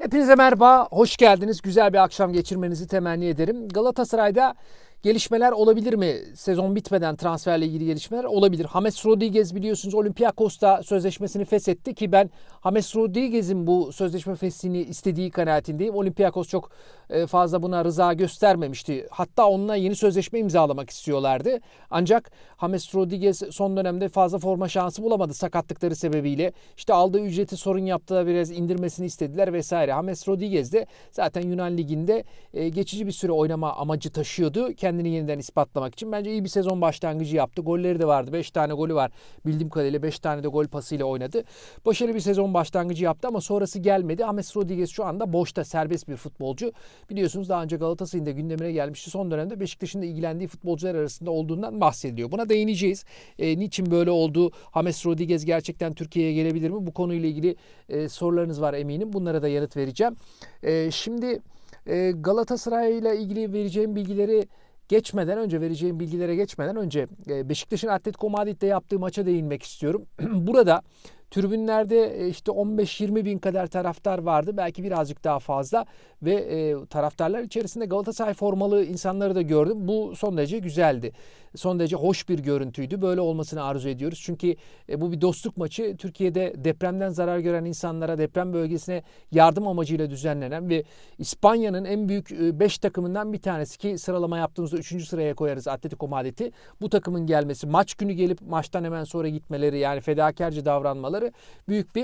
Hepinize merhaba, hoş geldiniz. Güzel bir akşam geçirmenizi temenni ederim. Galatasaray'da gelişmeler olabilir mi? Sezon bitmeden transferle ilgili gelişmeler olabilir. James Rodriguez biliyorsunuz Olympiakos'ta sözleşmesini feshetti ki ben James Rodriguez'in bu sözleşme feshini istediği kanaatindeyim. Olympiakos çok e, fazla buna rıza göstermemişti. Hatta onunla yeni sözleşme imzalamak istiyorlardı. Ancak James Rodriguez son dönemde fazla forma şansı bulamadı sakatlıkları sebebiyle. İşte aldığı ücreti sorun yaptılar biraz indirmesini istediler vesaire. James Rodriguez de zaten Yunan Ligi'nde e, geçici bir süre oynama amacı taşıyordu. Kendini yeniden ispatlamak için. Bence iyi bir sezon başlangıcı yaptı. Golleri de vardı. 5 tane golü var. Bildiğim kadarıyla 5 tane de gol pasıyla oynadı. Başarılı bir sezon başlangıcı yaptı ama sonrası gelmedi. James Rodriguez şu anda boşta serbest bir futbolcu. Biliyorsunuz daha önce Galatasaray'ın da gündemine gelmişti. Son dönemde Beşiktaş'ın da ilgilendiği futbolcular arasında olduğundan bahsediliyor. Buna değineceğiz. E, niçin böyle oldu? James Rodriguez gerçekten Türkiye'ye gelebilir mi? Bu konuyla ilgili e, sorularınız var eminim. Bunlara da yanıt vereceğim. E, şimdi e, Galatasaray ile ilgili vereceğim bilgileri geçmeden önce vereceğim bilgilere geçmeden önce e, Beşiktaş'ın Atletico Madrid'de yaptığı maça değinmek istiyorum. Burada Tribünlerde e, işte 15-20 bin kadar taraftar vardı. Belki birazcık daha fazla. Ve e, taraftarlar içerisinde Galatasaray formalı insanları da gördüm. Bu son derece güzeldi. Son derece hoş bir görüntüydü. Böyle olmasını arzu ediyoruz. Çünkü e, bu bir dostluk maçı. Türkiye'de depremden zarar gören insanlara deprem bölgesine yardım amacıyla düzenlenen ve İspanya'nın en büyük 5 takımından bir tanesi ki sıralama yaptığımızda 3. sıraya koyarız Atletico Madrid'i. Bu takımın gelmesi, maç günü gelip maçtan hemen sonra gitmeleri yani fedakarca davranmaları büyük bir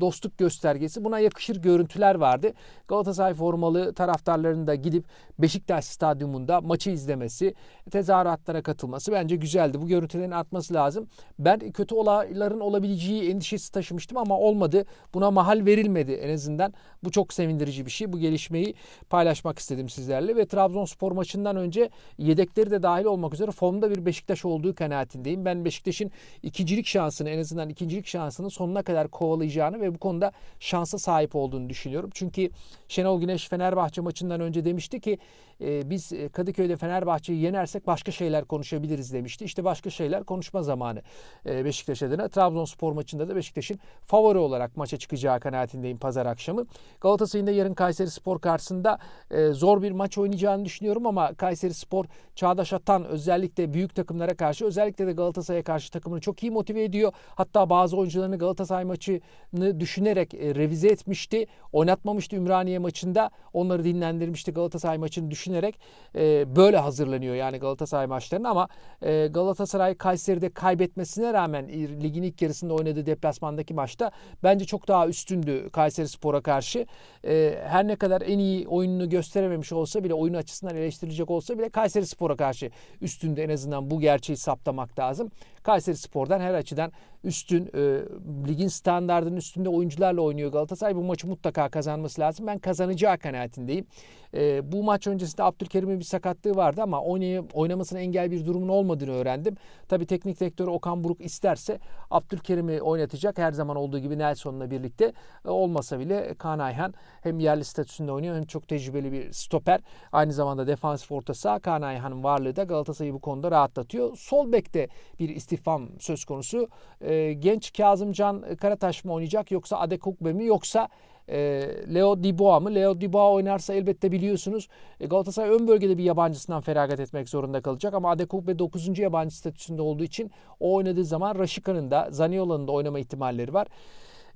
dostluk göstergesi. Buna yakışır görüntüler vardı. Galatasaray formalı taraftarların da gidip Beşiktaş stadyumunda maçı izlemesi, tezahüratlara katılması bence güzeldi. Bu görüntülerin artması lazım. Ben kötü olayların olabileceği endişesi taşımıştım ama olmadı. Buna mahal verilmedi en azından. Bu çok sevindirici bir şey. Bu gelişmeyi paylaşmak istedim sizlerle ve Trabzonspor maçından önce yedekleri de dahil olmak üzere formda bir Beşiktaş olduğu kanaatindeyim. Ben Beşiktaş'ın ikincilik şansını en azından ikincilik şansını sonuna kadar kovalayacağını ve bu konuda şansa sahip olduğunu düşünüyorum. Çünkü Şenol Güneş Fenerbahçe maçından önce demişti ki e, biz Kadıköy'de Fenerbahçe'yi yenersek başka şeyler konuşabiliriz demişti. İşte başka şeyler konuşma zamanı e, Beşiktaş adına. Trabzonspor maçında da Beşiktaş'ın favori olarak maça çıkacağı kanaatindeyim pazar akşamı. Galatasaray'ın da yarın Kayseri Spor karşısında e, zor bir maç oynayacağını düşünüyorum ama Kayseri Spor Çağdaş Atan özellikle büyük takımlara karşı özellikle de Galatasaray'a karşı takımını çok iyi motive ediyor. Hatta bazı oyuncularını Galatasaray maçını düşünerek e, revize etmişti. Oynatmamıştı Ümraniye maçında. Onları dinlendirmişti Galatasaray maçını düşünerek. Böyle hazırlanıyor yani Galatasaray maçlarına ama e, Galatasaray Kayseri'de kaybetmesine rağmen ligin ilk yarısında oynadığı deplasmandaki maçta bence çok daha üstündü Kayseri Spor'a karşı. E, her ne kadar en iyi oyununu gösterememiş olsa bile oyun açısından eleştirilecek olsa bile Kayseri Spor'a karşı üstünde en azından bu gerçeği saptamak lazım. Kayseri Spor'dan her açıdan üstün, e, ligin standartının üstünde oyuncularla oynuyor Galatasaray. Bu maçı mutlaka kazanması lazım. Ben kazanacağı kanaatindeyim. E, bu maç öncesinde Abdülkerim'in bir sakatlığı vardı ama oynay oynamasına engel bir durumun olmadığını öğrendim. Tabi teknik direktör Okan Buruk isterse Abdülkerim'i oynatacak. Her zaman olduğu gibi Nelson'la birlikte e, olmasa bile Kaan Ayhan hem yerli statüsünde oynuyor hem çok tecrübeli bir stoper. Aynı zamanda defansif orta saha Kaan Ayhan'ın varlığı da Galatasaray'ı bu konuda rahatlatıyor. Sol bekte bir istifam söz konusu. E, genç Kazımcan Karataş mı oynayacak yoksa Adekukbe mi yoksa e, Leo Dubois mı? Leo Dubois oynarsa elbette biliyorsunuz e, Galatasaray ön bölgede bir yabancısından feragat etmek zorunda kalacak. Ama Adekugbe 9. yabancı statüsünde olduğu için o oynadığı zaman Raşika'nın da Zaniolo'nun da oynama ihtimalleri var.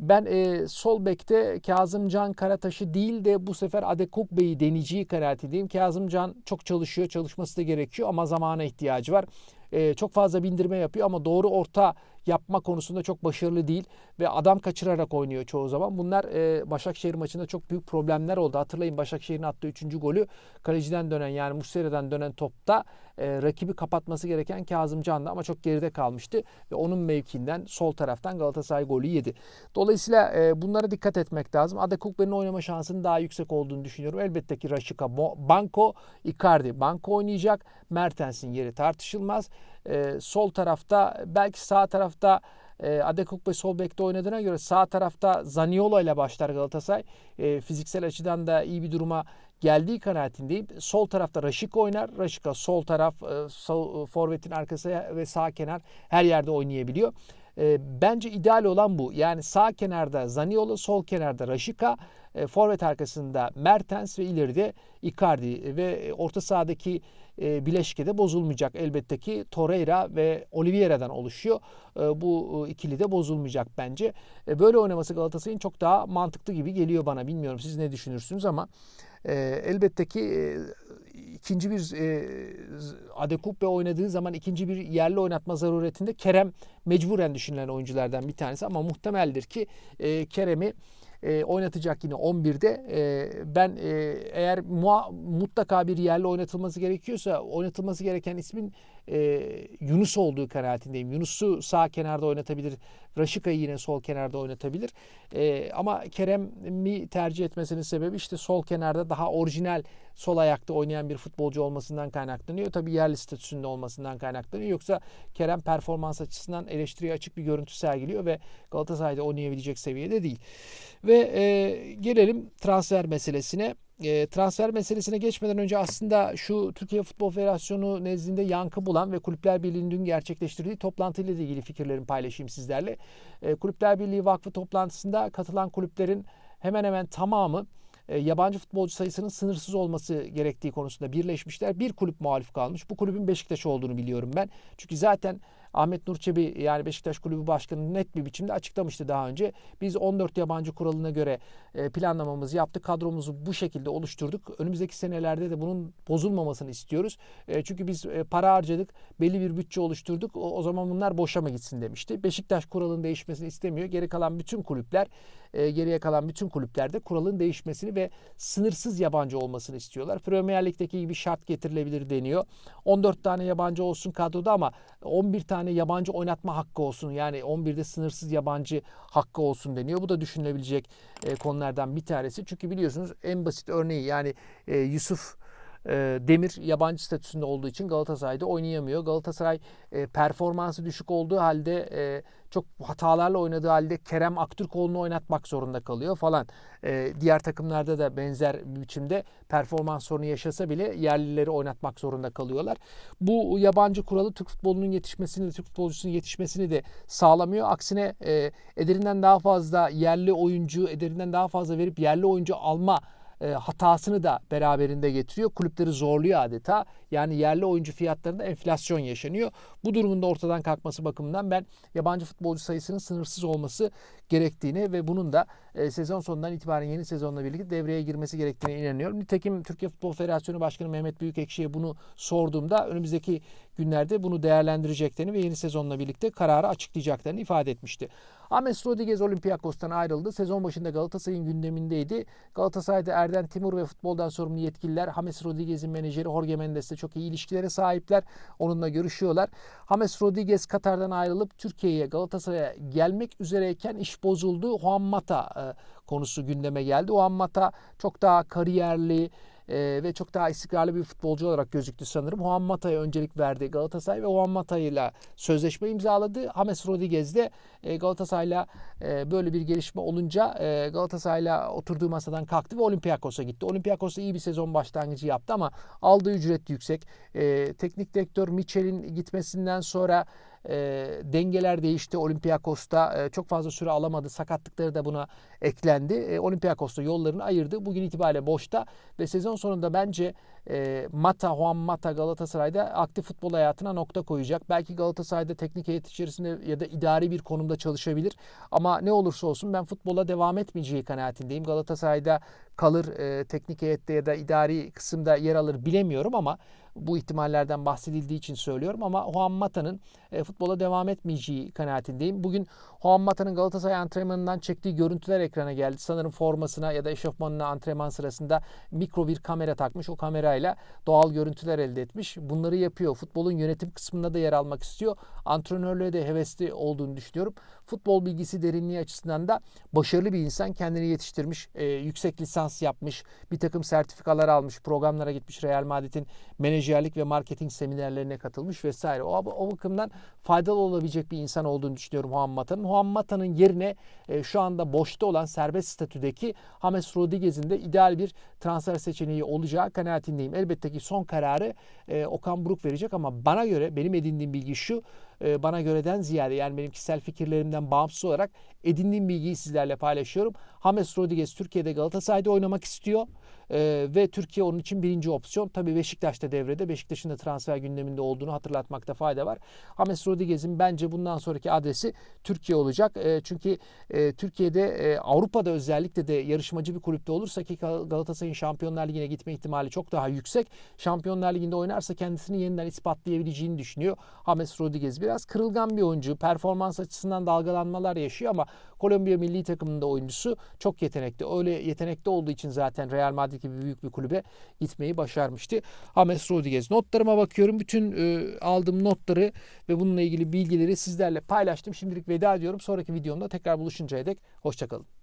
Ben e, sol bekte Kazımcan Karataş'ı değil de bu sefer Adekuk Bey'i deneyeceği kanaatindeyim. Kazımcan çok çalışıyor, çalışması da gerekiyor ama zamana ihtiyacı var. E, çok fazla bindirme yapıyor ama doğru orta yapma konusunda çok başarılı değil ve adam kaçırarak oynuyor çoğu zaman. Bunlar e, Başakşehir maçında çok büyük problemler oldu. Hatırlayın Başakşehir'in attığı 3. golü kaleciden dönen yani Muslera'dan dönen topta e, rakibi kapatması gereken Kazım Can'dı ama çok geride kalmıştı ve onun mevkiinden sol taraftan Galatasaray golü yedi. Dolayısıyla e, bunlara dikkat etmek lazım. Adekukbe'nin oynama şansının daha yüksek olduğunu düşünüyorum. Elbette ki Raşika, Banko, Icardi. Banko oynayacak. Mertens'in yeri tartışılmaz. E, sol tarafta belki sağ tarafta e, Adekuk sol bekte oynadığına göre sağ tarafta Zaniolo ile başlar Galatasaray. E, fiziksel açıdan da iyi bir duruma geldiği kanaatindeyim. Sol tarafta Raşik oynar. Raşika sol taraf, e, sol, forvetin arkası ve sağ kenar her yerde oynayabiliyor. E, bence ideal olan bu. Yani sağ kenarda Zaniolo, sol kenarda Raşika, e, forvet arkasında Mertens ve ileride Icardi ve orta sahadaki e, bileşke de bozulmayacak. Elbette ki Torreira ve Oliveira'dan oluşuyor. E, bu e, ikili de bozulmayacak bence. E, böyle oynaması Galatasaray'ın çok daha mantıklı gibi geliyor bana. Bilmiyorum siz ne düşünürsünüz ama e, elbette ki e, ikinci bir e, Adekupe oynadığı zaman ikinci bir yerli oynatma zaruretinde Kerem mecburen düşünülen oyunculardan bir tanesi ama muhtemeldir ki e, Kerem'i e, oynatacak yine 11'de. E, ben e, eğer mua, mutlaka bir yerli oynatılması gerekiyorsa oynatılması gereken ismin e, Yunus olduğu kanaatindeyim. Yunus'u sağ kenarda oynatabilir. Raşika'yı yine sol kenarda oynatabilir. E, ama Kerem'i tercih etmesinin sebebi işte sol kenarda daha orijinal sol ayakta oynayan bir futbolcu olmasından kaynaklanıyor. Tabii yerli statüsünde olmasından kaynaklanıyor. Yoksa Kerem performans açısından eleştiriye açık bir görüntü sergiliyor ve Galatasaray'da oynayabilecek seviyede değil. Ve e, gelelim transfer meselesine. E, transfer meselesine geçmeden önce aslında şu Türkiye Futbol Federasyonu nezdinde yankı bulan ve Kulüpler Birliği'nin dün gerçekleştirdiği toplantıyla ilgili fikirlerimi paylaşayım sizlerle. E, Kulüpler Birliği Vakfı toplantısında katılan kulüplerin hemen hemen tamamı yabancı futbolcu sayısının sınırsız olması gerektiği konusunda birleşmişler. Bir kulüp muhalif kalmış. Bu kulübün Beşiktaş olduğunu biliyorum ben. Çünkü zaten Ahmet Nur Çebi yani Beşiktaş Kulübü Başkanı net bir biçimde açıklamıştı daha önce. Biz 14 yabancı kuralına göre e, planlamamızı yaptık. Kadromuzu bu şekilde oluşturduk. Önümüzdeki senelerde de bunun bozulmamasını istiyoruz. E, çünkü biz para harcadık. Belli bir bütçe oluşturduk. O zaman bunlar boşa mı gitsin demişti. Beşiktaş kuralın değişmesini istemiyor. Geri kalan bütün kulüpler geriye kalan bütün kulüplerde kuralın değişmesini ve sınırsız yabancı olmasını istiyorlar. Premier Lig'deki gibi şart getirilebilir deniyor. 14 tane yabancı olsun kadroda ama 11 tane tane yabancı oynatma hakkı olsun. Yani 11'de sınırsız yabancı hakkı olsun deniyor. Bu da düşünülebilecek e, konulardan bir tanesi. Çünkü biliyorsunuz en basit örneği yani e, Yusuf e, Demir yabancı statüsünde olduğu için Galatasaray'da oynayamıyor. Galatasaray e, performansı düşük olduğu halde e, çok hatalarla oynadığı halde Kerem Aktürkoğlu'nu oynatmak zorunda kalıyor falan. diğer takımlarda da benzer biçimde performans sorunu yaşasa bile yerlileri oynatmak zorunda kalıyorlar. Bu yabancı kuralı Türk futbolunun yetişmesini, Türk futbolcusunun yetişmesini de sağlamıyor. Aksine ederinden daha fazla yerli oyuncu, ederinden daha fazla verip yerli oyuncu alma e, hatasını da beraberinde getiriyor. Kulüpleri zorluyor adeta. Yani yerli oyuncu fiyatlarında enflasyon yaşanıyor. Bu durumun da ortadan kalkması bakımından ben yabancı futbolcu sayısının sınırsız olması gerektiğini ve bunun da e, sezon sonundan itibaren yeni sezonla birlikte devreye girmesi gerektiğine inanıyorum. Nitekim Türkiye Futbol Federasyonu Başkanı Mehmet Büyükekşi'ye bunu sorduğumda önümüzdeki günlerde bunu değerlendireceklerini ve yeni sezonla birlikte kararı açıklayacaklarını ifade etmişti. Ames Rodriguez Olympiakos'tan ayrıldı. Sezon başında Galatasaray'ın gündemindeydi. Galatasaray'da Erden Timur ve futboldan sorumlu yetkililer James Rodriguez'in menajeri Jorge Mendes'le çok iyi ilişkilere sahipler. Onunla görüşüyorlar. James Rodriguez Katar'dan ayrılıp Türkiye'ye Galatasaray'a gelmek üzereyken iş bozuldu. Juan Mata e, konusu gündeme geldi. Juan Mata çok daha kariyerli, e, ve çok daha istikrarlı bir futbolcu olarak gözüktü sanırım. Juan Mata'ya öncelik verdi Galatasaray ve Juan Mata ile sözleşme imzaladı. James Rodriguez de e, Galatasaray'la e, böyle bir gelişme olunca e, Galatasaray'la oturduğu masadan kalktı ve Olympiakos'a gitti. Olympiakos'ta iyi bir sezon başlangıcı yaptı ama aldığı ücret yüksek. E, teknik direktör Michel'in gitmesinden sonra e, dengeler değişti. Olympiakos'ta e, çok fazla süre alamadı. Sakatlıkları da buna eklendi. E, Olympiakos'ta yollarını ayırdı. Bugün itibariyle boşta ve sezon sonunda bence e, Mata, Juan Mata Galatasaray'da aktif futbol hayatına nokta koyacak. Belki Galatasaray'da teknik heyet içerisinde ya da idari bir konumda çalışabilir. Ama ne olursa olsun ben futbola devam etmeyeceği kanaatindeyim. Galatasaray'da kalır, e, teknik heyette ya da idari kısımda yer alır bilemiyorum ama bu ihtimallerden bahsedildiği için söylüyorum ama Juan Mata'nın e, futbola devam etmeyeceği kanaatindeyim. Bugün Juan Mata'nın Galatasaray antrenmanından çektiği görüntüler ekrana geldi. Sanırım formasına ya da eşofmanına antrenman sırasında mikro bir kamera takmış. O kamerayla doğal görüntüler elde etmiş. Bunları yapıyor. Futbolun yönetim kısmında da yer almak istiyor. Antrenörlüğe de hevesli olduğunu düşünüyorum. Futbol bilgisi derinliği açısından da başarılı bir insan. Kendini yetiştirmiş. E, yüksek lisans yapmış. Bir takım sertifikalar almış. Programlara gitmiş. Real Madrid'in menajerlik ve marketing seminerlerine katılmış vesaire. O, o bakımdan faydalı olabilecek bir insan olduğunu düşünüyorum Juan Mata'nın. Yerine e, şu anda boşta olan serbest statüdeki James Rodriguez'in de ideal bir transfer seçeneği olacağı kanaatindeyim. Elbette ki son kararı e, Okan Buruk verecek ama bana göre benim edindiğim bilgi şu. e, bana göreden ziyade yani benim kişisel fikirlerimden bağımsız olarak edindiğim bilgiyi sizlerle paylaşıyorum. James Rodriguez Türkiye'de Galatasaray'da oynamak istiyor. Ee, ve Türkiye onun için birinci opsiyon. Tabii Beşiktaş da devrede. Beşiktaş'ın da transfer gündeminde olduğunu hatırlatmakta fayda var. James Rodriguez'in bence bundan sonraki adresi Türkiye olacak. Ee, çünkü e, Türkiye'de e, Avrupa'da özellikle de yarışmacı bir kulüpte olursa ki Gal- Galatasaray'ın Şampiyonlar Ligi'ne gitme ihtimali çok daha yüksek. Şampiyonlar Ligi'nde oynarsa kendisini yeniden ispatlayabileceğini düşünüyor. James Rodriguez biraz kırılgan bir oyuncu. Performans açısından dalgalanmalar yaşıyor ama Kolombiya milli takımında oyuncusu çok yetenekli. Öyle yetenekli olduğu için zaten Real Madrid gibi büyük bir kulübe gitmeyi başarmıştı. James Rodriguez. Notlarıma bakıyorum. Bütün e, aldığım notları ve bununla ilgili bilgileri sizlerle paylaştım. Şimdilik veda ediyorum. Sonraki videomda tekrar buluşuncaya dek hoşçakalın.